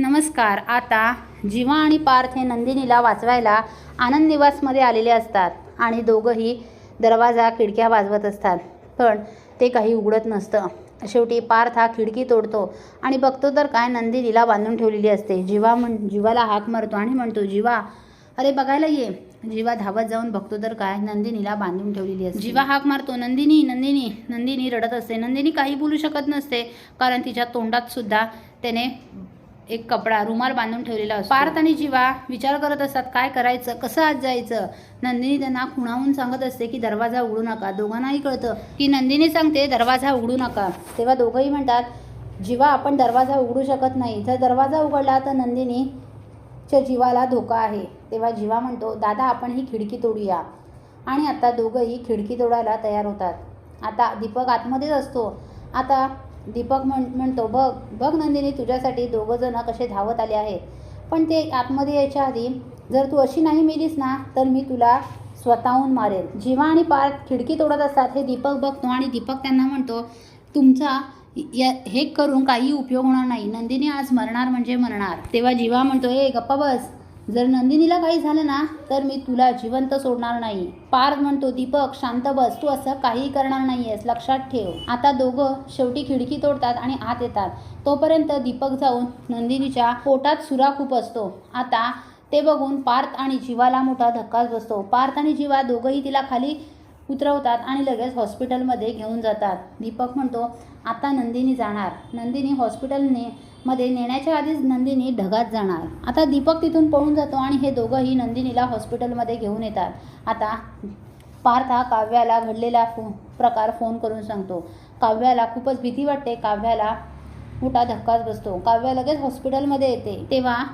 नमस्कार. आता जीवा आणि पार्थ हे नंदिनीला वाचवायला आनंद निवासमध्ये आलेले असतात आणि दोघंही दरवाजा खिडक्या वाजवत असतात. पण ते काही उघडत नसतं. शेवटी पार्थ हा खिडकी तोडतो आणि बघतो तर काय नंदिनीला बांधून ठेवलेली असते. जीवा म्हण जीवाला हाक मारतो आणि म्हणतो जीवा अरे बघायला ये. जीवा धावत जाऊन बघतो तर काय नंदिनीला बांधून ठेवलेली असते. जीवा हाक मारतो नंदिनी नंदिनी नंदिनी रडत असते. नंदिनी काही बोलू शकत नसते कारण तिच्या तोंडात सुद्धा त्याने एक कपडा रुमाल बांधून ठेवलेला असतो. पार्थ आणि जीवा विचार करत असतात काय करायचं? कसं आज जायचं? नंदिनी त्यांना खुणावून सांगत असते की दरवाजा उघडू नका. दोघांनाही कळतं की नंदिनी सांगते दरवाजा उघडू नका. तेव्हा दोघंही म्हणतात जीवा आपण दरवाजा उघडू शकत नाही. जर दरवाजा उघडला तर नंदिनीच्या जीवाला धोका आहे. तेव्हा जीवा म्हणतो दादा आपण ही खिडकी तोडूया. आणि आता दोघंही खिडकी तोडायला तयार होतात. आता दीपक आतमध्येच असतो. आता दीपक म्हण म्हणतो बघ बघ नंदिनी तुझ्यासाठी दोघं जण कसे धावत आले आहेत. पण ते आतमध्ये यायच्या आधी जर तू अशी नाही मिलीस ना तर मी तुला स्वतःहून मारेल जीवा आणि पार्थ खिडकी तोडत असतात हे दीपक बघतो आणि दीपक त्यांना म्हणतो तुमचा या हे करून काही उपयोग होणार नाही. नंदिनी आज मरणार म्हणजे मरणार. तेव्हा जीवा म्हणतो ए गप्पा बस. जर नंदिनीला काही झालं ना तर मी तुला जिवंत सोडणार नाही. पार्थ म्हणतो दीपक शांत बस तू असं काही करणार नाही आहेस लक्षात ठेव. आता दोघं शेवटी खिडकी तोडतात आणि आत येतात. तोपर्यंत दीपक जाऊन नंदिनीच्या पोटात सुरा खूप असतो. आता ते बघून पार्थ आणि जीवाला मोठा धक्काच बसतो. पार्थ आणि जीवा दोघंही तिला खाली उतरवतात आणि लगेच हॉस्पिटलमध्ये घेऊन जातात. दीपक म्हणतो आता नंदिनी जाणार. नंदिनी हॉस्पिटलने मध्ये नेण्याच्या आधीच नंदिनी ढगात जाणार. आता दीपक तिथून पळून जातो आणि हे दोघंही नंदिनीला हॉस्पिटलमध्ये घेऊन येतात. आता पार्थ हा काव्याला घडलेला फो प्रकार फोन करून सांगतो. काव्याला खूपच भीती वाटते. काव्याला मोठा धक्काच बसतो. काव्या लगेच हॉस्पिटलमध्ये येते. तेव्हा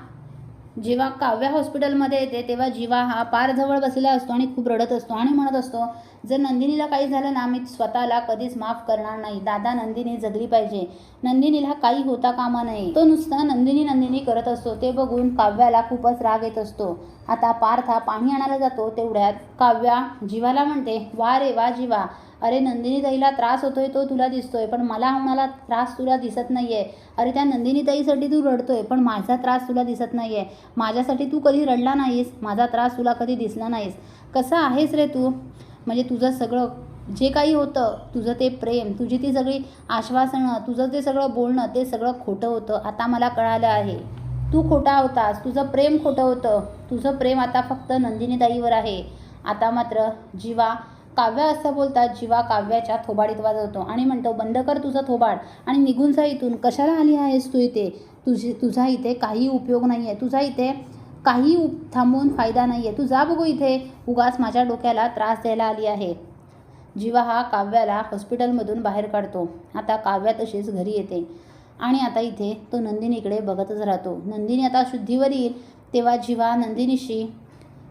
जेव्हा काव्या हॉस्पिटलमध्ये येते तेव्हा जीवा हा पार जवळ बसलेला असतो आणि खूप रडत असतो आणि म्हणत असतो जर नंदिनीला काही झालं ना मी स्वतःला कधीच माफ करणार नाही. दादा नंदिनी जगली पाहिजे. नंदिनीला काही होता कामा नये. तो नुसता नंदिनी नंदिनी करत असतो. ते बघून काव्याला खूपच राग येत असतो. आता पार्थ हा पाणी आणायला जातो तेवढ्यात काव्या जीवाला म्हणते वा रे वा जीवा अरे नंदिनीताईला त्रास होतोय तो तुला दिसतोय पण मला होणारा त्रास तुला दिसत नाही आहे अरे त्या नंदिनीताईसाठी तू रडतोय पण माझा त्रास तुला दिसत नाही आहे माझ्यासाठी तू कधी रडला नाहीस? माझा त्रास तुला कधी दिसला नाहीस? कसा आहेस रे तू? म्हणजे तुझं सगळं जे काही होतं तुझं ते प्रेम तुझी ती सगळी आश्वासनं तुझं ते सगळं बोलणं ते सगळं खोटं होतं आता मला कळालं आहे. तू खोटा होतास तुझं प्रेम खोटं होतं. तुझं प्रेम आता फक्त नंदिनीताईवर आहे. आता मात्र जीवा काव्य असं बोलतात जीवा काव्याच्या थोबाडीत वाजवतो. आणि म्हणतो बंद कर तुझा थोबाड आणि निघून जा इथून. कशाला आली आहेस तू इथे? तुझी तुझा इथे काही उपयोग नाही आहे तुझा इथे काही उप थांबून फायदा नाही आहे तू जा बघू इथे. उगाच माझ्या डोक्याला त्रास द्यायला आली आहे. जीवा हा काव्याला हॉस्पिटलमधून बाहेर काढतो. आता काव्या तशीच घरी येते. आणि आता इथे तो नंदिनीकडे बघतच राहतो. नंदिनी आता शुद्धीवर येईल. तेव्हा जीवा नंदिनीशी